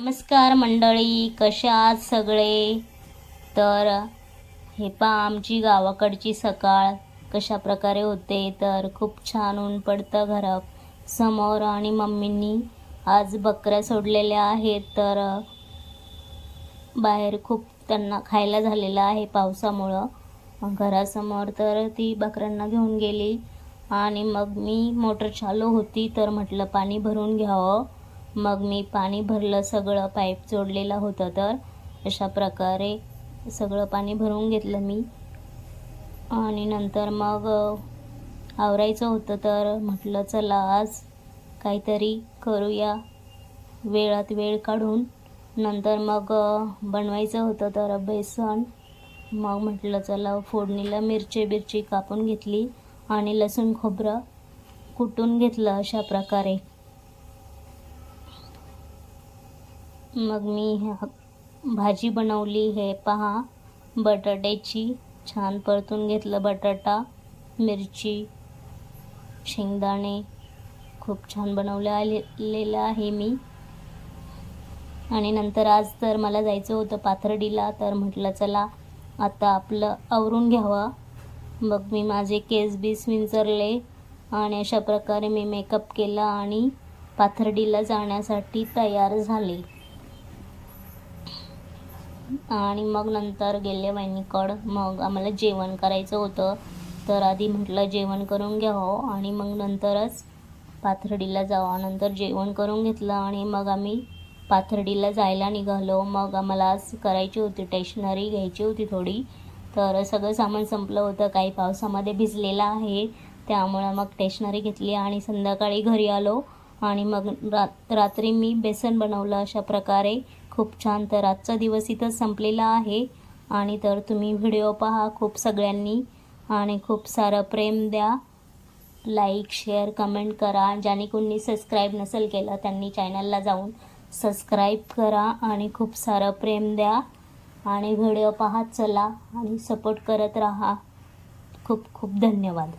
नमस्कार मंडळी कशा आहात सगळे? तर हे पहा आमची गावाकडची सकाळ कशा प्रकारे होते? तर खूप छान ऊन पडतं घरा समोर आणि मम्मींनी आज बकऱ्या सोडलेल्या आहेत. तर बाहेर खूप त्यांना खायला झालेलं आहे पावसामुळं. घरासमोर तर ती बकऱ्यांना घेऊन गेली. आणि मग मी मोटर चालू होती तर म्हटलं पाणी भरून घ्यावं. मग मी पाणी भरलं सगळं पाईप जोडलेला होतं तर अशा प्रकारे सगळं पाणी भरून घेतलं मी. आणि नंतर मग आवरायचं होतं तर म्हटलं चला आज काहीतरी करूया वेळात वेळ काढून. नंतर मग बनवायचं होतं तर बेसन मग म्हटलं चला फोडणीला मिरची बिरची कापून घेतली आणि लसूण खोबरं कुटून घेतलं अशा प्रकारे. मग मी ह्या- भाजी बनवली हे पहा. बटाट्याची छान परतून घेतलं बटाटा मिरची शेंगदाणे. खूप छान बनवले आलेलं आहे मी. आणि नंतर आज तर मला जायचं होतं पाथर्डीला तर म्हटलं चला आता आपलं आवरून घ्यावं. मग मी माझे केस बीस विंचरले आणि अशा प्रकारे मी मेकअप केला आणि पाथर्डीला जाण्यासाठी तयार झाले. आणि मग नंतर गेले वहिनीकडं. मग आम्हाला जेवण करायचं होतं. तर आधी म्हटलं जेवण करून घ्यावं. आणि मग नंतरच पाथर्डीला जावं. नंतर जेवण करून घेतलं आणि मग आम्ही पाथर्डीला जायला निघालो. मग आम्हाला आज करायची होती टेशनरी घ्यायची होती थोडी. तर सगळं सामान संपलं होतं. काही पावसामध्ये भिजलेलं आहे. त्यामुळं मग टेशनरी घेतली आणि संध्याकाळी घरी आलो. आणि मग रात रात्री मी बेसन बनवलं अशा प्रकारे. खूप छान. तर आजचा दिवस इथंच संपलेला आहे. आणि तर तुम्ही व्हिडिओ पहा खूप सगळ्यांनी. आणि खूप सारं प्रेम द्या. लाईक शेअर कमेंट करा. ज्याने कोणी सबस्क्राईब नसेल केलं त्यांनी चॅनलला जाऊन सबस्क्राईब करा. आणि खूप सारं प्रेम द्या. आणि व्हिडिओ पाहत चला. आणि सपोर्ट करत राहा. खूप खूप धन्यवाद.